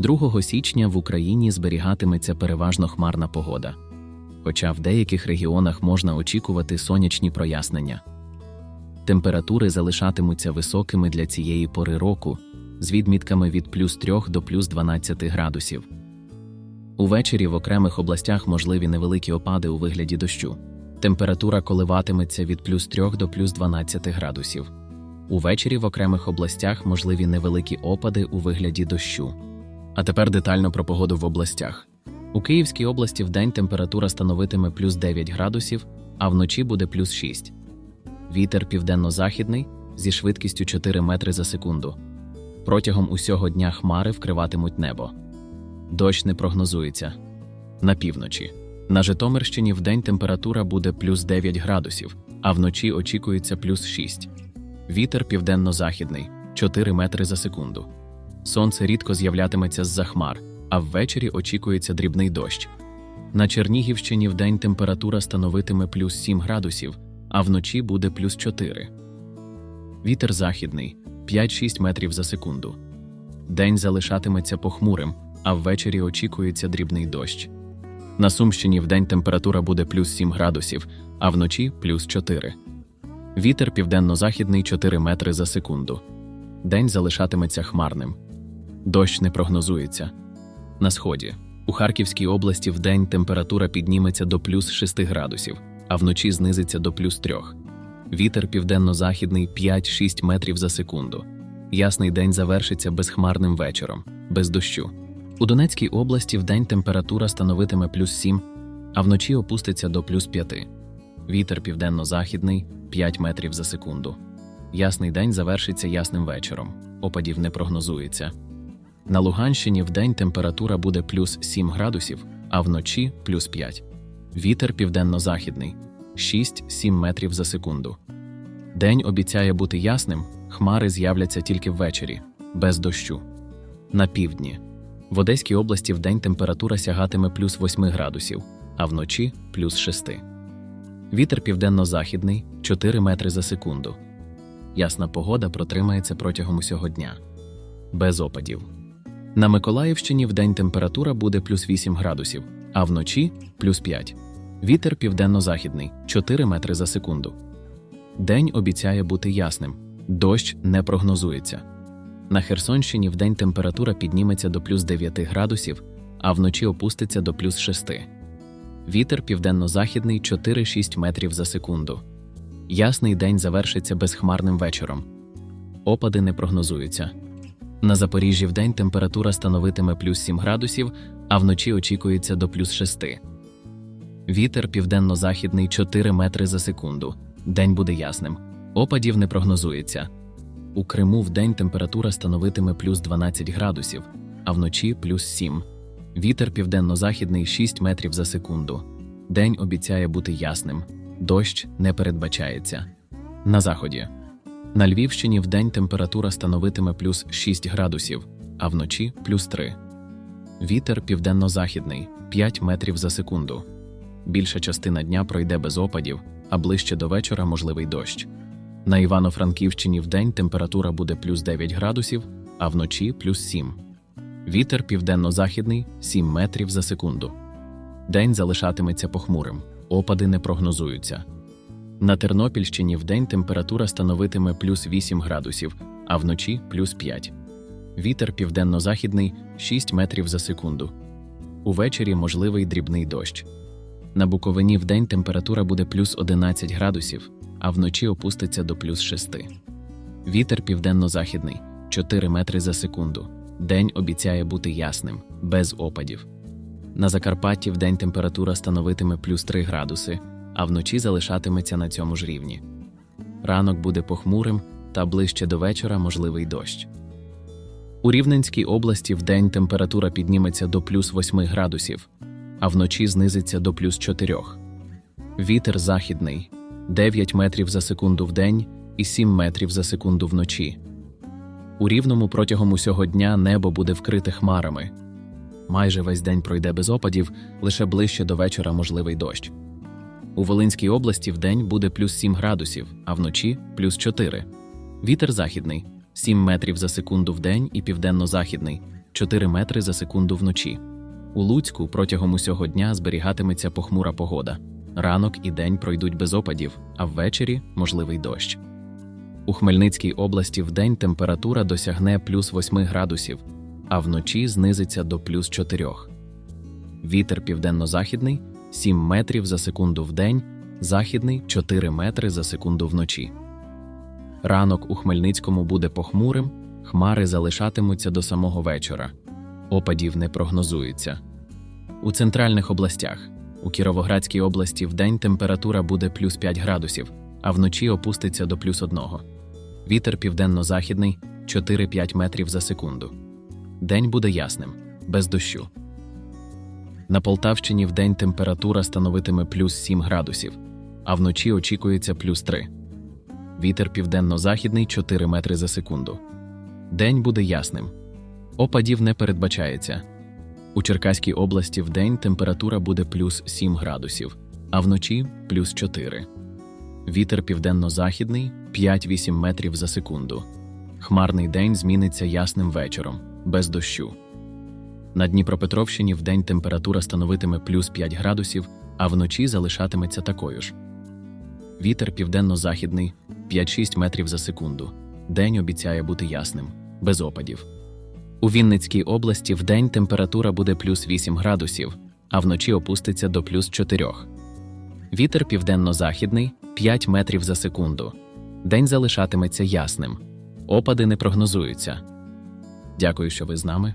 2 січня в Україні зберігатиметься переважно хмарна погода, хоча в деяких регіонах можна очікувати сонячні прояснення. Температури залишатимуться високими для цієї пори року з відмітками від плюс 3 до плюс 12 градусів. Увечері в окремих областях можливі невеликі опади у вигляді дощу. Температура коливатиметься від плюс 3 до плюс 12 градусів. Увечері в окремих областях можливі невеликі опади у вигляді дощу. А тепер детально про погоду в областях. У Київській області вдень температура становитиме плюс 9 градусів, а вночі буде плюс 6. Вітер південно-західний зі швидкістю 4 метри за секунду. Протягом усього дня хмари вкриватимуть небо. Дощ не прогнозується. На півночі. На Житомирщині вдень температура буде плюс 9 градусів, а вночі очікується плюс 6. Вітер південно-західний 4 метри за секунду. Сонце рідко з'являтиметься з-за хмар, а ввечері очікується дрібний дощ. На Чернігівщині вдень температура становитиме плюс 7 градусів, а вночі буде плюс 4. Вітер західний 5-6 метрів за секунду. День залишатиметься похмурим, а ввечері очікується дрібний дощ. На Сумщині вдень температура буде плюс 7 градусів, а вночі плюс 4. Вітер південно-західний 4 метри за секунду. День залишатиметься хмарним. Дощ не прогнозується. На сході. У Харківській області вдень температура підніметься до плюс 6 градусів, а вночі знизиться до плюс 3. Вітер південно-західний 5-6 метрів за секунду. Ясний день завершиться безхмарним вечором, без дощу. У Донецькій області вдень температура становитиме плюс 7, а вночі опуститься до плюс 5. Вітер південно-західний 5 метрів за секунду. Ясний день завершиться ясним вечором. Опадів не прогнозується. На Луганщині вдень температура буде плюс 7 градусів, а вночі плюс 5. Вітер південно-західний 6-7 метрів за секунду. День обіцяє бути ясним, хмари з'являться тільки ввечері, без дощу. На півдні. В Одеській області вдень температура сягатиме плюс 8 градусів, а вночі плюс 6. Вітер південно-західний 4 метри за секунду. Ясна погода протримається протягом усього дня. Без опадів. На Миколаївщині вдень температура буде плюс 8 градусів, а вночі плюс 5. Вітер південно-західний 4 метри за секунду. День обіцяє бути ясним, дощ не прогнозується. На Херсонщині вдень температура підніметься до плюс 9 градусів, а вночі опуститься до плюс 6. Вітер південно-західний 4-6 метрів за секунду. Ясний день завершиться безхмарним вечором. Опади не прогнозуються. На Запоріжжі вдень температура становитиме плюс 7 градусів, а вночі очікується до плюс 6. Вітер південно-західний 4 метри за секунду. День буде ясним. Опадів не прогнозується. У Криму вдень температура становитиме плюс 12 градусів, а вночі плюс 7. Вітер південно-західний 6 метрів за секунду. День обіцяє бути ясним. Дощ не передбачається. На заході. На Львівщині вдень температура становитиме плюс 6 градусів, а вночі плюс 3. Вітер південно-західний 5 метрів за секунду. Більша частина дня пройде без опадів, а ближче до вечора можливий дощ. На Івано-Франківщині вдень температура буде плюс 9 градусів, а вночі плюс 7. Вітер південно-західний 7 метрів за секунду. День залишатиметься похмурим, опади не прогнозуються. На Тернопільщині вдень температура становитиме плюс 8 градусів, а вночі плюс 5. Вітер південно-західний 6 метрів за секунду. Увечері можливий дрібний дощ. На Буковині вдень температура буде плюс 11 градусів, а вночі опуститься до плюс 6. Вітер південно-західний 4 метри за секунду. День обіцяє бути ясним, без опадів. На Закарпатті вдень температура становитиме плюс 3 градуси, а вночі залишатиметься на цьому ж рівні. Ранок буде похмурим та ближче до вечора можливий дощ. У Рівненській області вдень температура підніметься до плюс 8 градусів, а вночі знизиться до плюс 4. Вітер західний 9 метрів за секунду в день і 7 метрів за секунду вночі. У рівному протягом усього дня небо буде вкрите хмарами. Майже весь день пройде без опадів, лише ближче до вечора можливий дощ. У Волинській області вдень буде плюс 7 градусів, а вночі плюс 4. Вітер західний 7 метрів за секунду в день і південно-західний 4 метри за секунду вночі. У Луцьку протягом усього дня зберігатиметься похмура погода. Ранок і день пройдуть без опадів, а ввечері можливий дощ. У Хмельницькій області вдень температура досягне плюс 8 градусів, а вночі знизиться до плюс 4. Вітер південно-західний 7 метрів за секунду вдень, західний 4 метри за секунду вночі. Ранок у Хмельницькому буде похмурим, хмари залишатимуться до самого вечора. Опадів не прогнозується. У центральних областях у Кіровоградській області вдень температура буде плюс 5 градусів, а вночі опуститься до плюс 1. Вітер південно-західний 4-5 метрів за секунду. День буде ясним, без дощу. На Полтавщині вдень температура становитиме плюс 7 градусів, а вночі очікується плюс 3. Вітер південно-західний 4 метри за секунду. День буде ясним. Опадів не передбачається. У Черкаській області вдень температура буде плюс 7 градусів, а вночі плюс 4. Вітер південно-західний 5-8 метрів за секунду. Хмарний день зміниться ясним вечором, без дощу. На Дніпропетровщині вдень температура становитиме плюс 5 градусів, а вночі залишатиметься такою ж. Вітер південно-західний 5-6 метрів за секунду. День обіцяє бути ясним, без опадів. У Вінницькій області вдень температура буде плюс 8 градусів, а вночі опуститься до плюс 4. Вітер південно-західний 5 метрів за секунду. День залишатиметься ясним. Опади не прогнозуються. Дякую, що ви з нами.